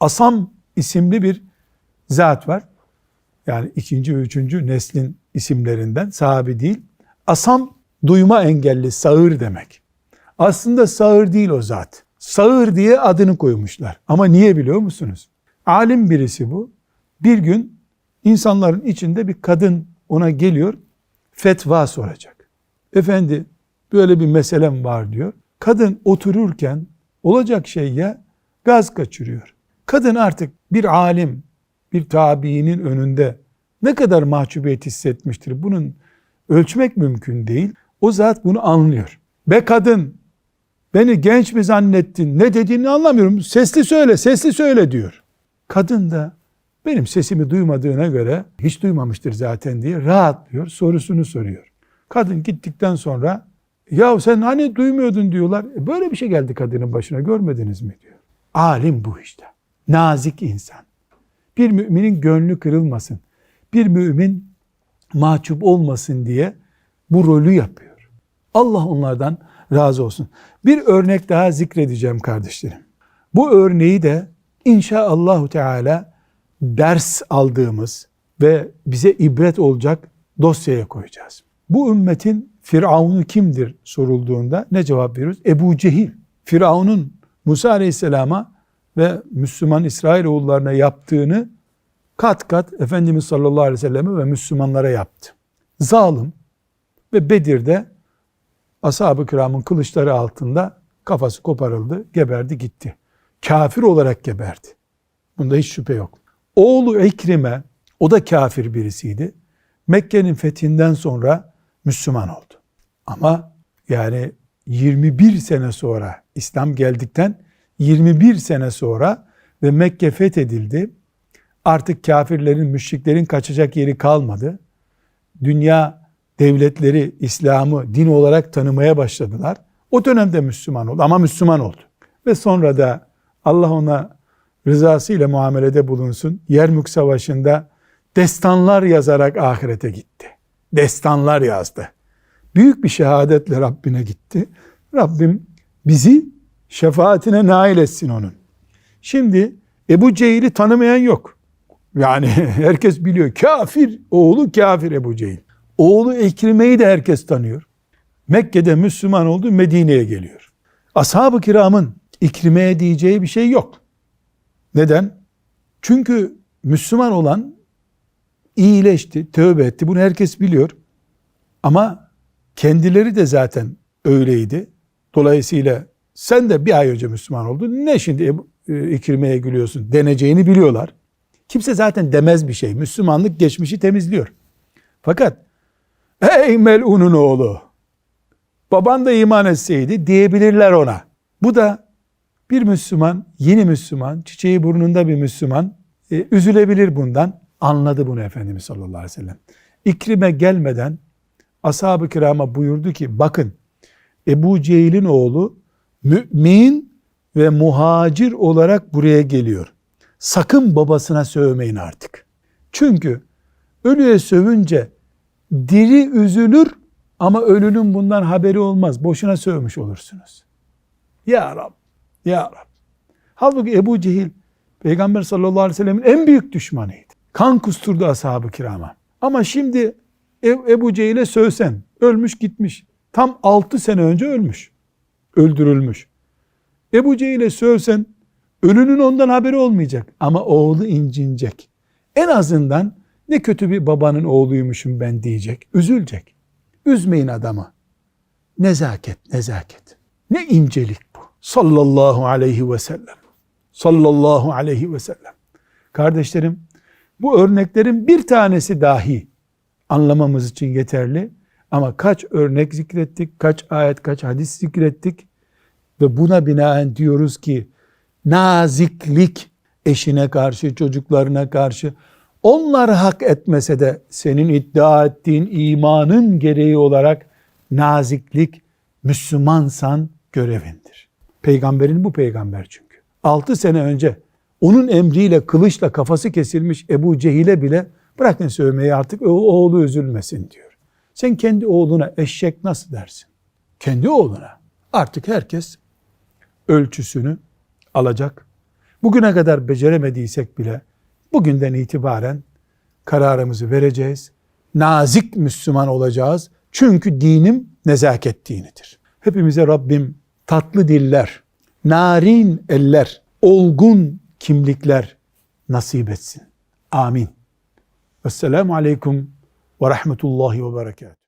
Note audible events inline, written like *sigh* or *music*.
Asam isimli bir zat var. Yani ikinci ve üçüncü neslin isimlerinden sahabi değil. Asam duyma engelli, sağır demek. Aslında sağır değil o zat. Sağır diye adını koymuşlar. Ama niye biliyor musunuz? Alim birisi bu. Bir gün insanların içinde bir kadın ona geliyor, fetva soracak. Efendi böyle bir meselem var diyor. Kadın otururken olacak şey ya gaz kaçırıyor. Kadın artık bir alim, bir tabiinin önünde ne kadar mahcubiyet hissetmiştir. Bunun ölçmek mümkün değil. O zat bunu anlıyor. Be kadın beni genç mi zannettin? Ne dediğini anlamıyorum. Sesli söyle, sesli söyle diyor. Kadın da benim sesimi duymadığına göre hiç duymamıştır zaten diye rahatlıyor. Sorusunu soruyor. Kadın gittikten sonra ya sen hani duymuyordun diyorlar. E böyle bir şey geldi kadının başına görmediniz mi diyor. Alim bu işte. Nazik insan. Bir müminin gönlü kırılmasın. Bir mümin mahcup olmasın diye bu rolü yapıyor. Allah onlardan razı olsun. Bir örnek daha zikredeceğim kardeşlerim. Bu örneği de inşaallahu teala ders aldığımız ve bize ibret olacak dosyaya koyacağız. Bu ümmetin Firavun'u kimdir sorulduğunda ne cevap veriyoruz? Ebu Cehil. Firavun'un Musa Aleyhisselam'a ve Müslüman İsrailoğullarına yaptığını kat kat Efendimiz sallallahu aleyhi ve selleme ve Müslümanlara yaptı. Zalim ve Bedir'de ashab-ı kiramın kılıçları altında kafası koparıldı, geberdi gitti. Kafir olarak geberdi. Bunda hiç şüphe yok. Oğlu Ekrime, o da kafir birisiydi. Mekke'nin fethinden sonra Müslüman oldu. Ama yani 21 sene sonra İslam geldikten 21 sene sonra ve Mekke fethedildi. Artık kafirlerin, müşriklerin kaçacak yeri kalmadı. Dünya devletleri İslam'ı din olarak tanımaya başladılar. O dönemde Müslüman oldu ama Müslüman oldu. Ve sonra da Allah ona rızasıyla muamelede bulunsun. Yermük Savaşı'nda destanlar yazarak ahirete gitti. Destanlar yazdı. Büyük bir şehadetle Rabbine gitti. Rabbim bizi şefaatine nail etsin onun. Şimdi Ebu Cehil'i tanımayan yok. Yani *laughs* herkes biliyor. Kafir, oğlu kafir Ebu Cehil. Oğlu Ekrime'yi de herkes tanıyor. Mekke'de Müslüman oldu, Medine'ye geliyor. Ashab-ı kiramın İkrime'ye diyeceği bir şey yok. Neden? Çünkü Müslüman olan iyileşti, tövbe etti. Bunu herkes biliyor. Ama kendileri de zaten öyleydi. Dolayısıyla sen de bir ay önce Müslüman oldun. Ne şimdi e, İkrime'ye gülüyorsun deneceğini biliyorlar. Kimse zaten demez bir şey. Müslümanlık geçmişi temizliyor. Fakat ey melunun oğlu baban da iman etseydi diyebilirler ona. Bu da bir Müslüman, yeni Müslüman, çiçeği burnunda bir Müslüman e, üzülebilir bundan. Anladı bunu Efendimiz sallallahu aleyhi ve sellem. İkrime gelmeden ashab-ı kirama buyurdu ki bakın Ebu Cehil'in oğlu mümin ve muhacir olarak buraya geliyor. Sakın babasına sövmeyin artık. Çünkü ölüye sövünce diri üzülür ama ölünün bundan haberi olmaz. Boşuna sövmüş olursunuz. Ya Rab, Ya Rab. Halbuki Ebu Cehil Peygamber sallallahu aleyhi ve sellemin en büyük düşmanıydı. Kan kusturdu ashab-ı kirama. Ama şimdi Ebu Cehil'e sövsen ölmüş gitmiş. Tam 6 sene önce ölmüş. Öldürülmüş. Ebu Cehil'e sövsen ölünün ondan haberi olmayacak. Ama oğlu incinecek. En azından ne kötü bir babanın oğluymuşum ben diyecek. Üzülecek. Üzmeyin adamı. Nezaket, nezaket. Ne incelik bu. Sallallahu aleyhi ve sellem. Sallallahu aleyhi ve sellem. Kardeşlerim, bu örneklerin bir tanesi dahi anlamamız için yeterli. Ama kaç örnek zikrettik, kaç ayet, kaç hadis zikrettik ve buna binaen diyoruz ki naziklik eşine karşı, çocuklarına karşı onlar hak etmese de senin iddia ettiğin imanın gereği olarak naziklik Müslümansan görevindir. Peygamberin bu peygamber çünkü. 6 sene önce onun emriyle kılıçla kafası kesilmiş Ebu Cehil'e bile bırakın sövmeyi artık oğlu üzülmesin diyor. Sen kendi oğluna eşek nasıl dersin? Kendi oğluna. Artık herkes ölçüsünü alacak. Bugüne kadar beceremediysek bile bugünden itibaren kararımızı vereceğiz. Nazik Müslüman olacağız. Çünkü dinim nezaket dinidir. Hepimize Rabbim tatlı diller, narin eller, olgun kimlikler nasip etsin. Amin. Vesselamu aleyküm ve rahmetullahi ve berekatuhu.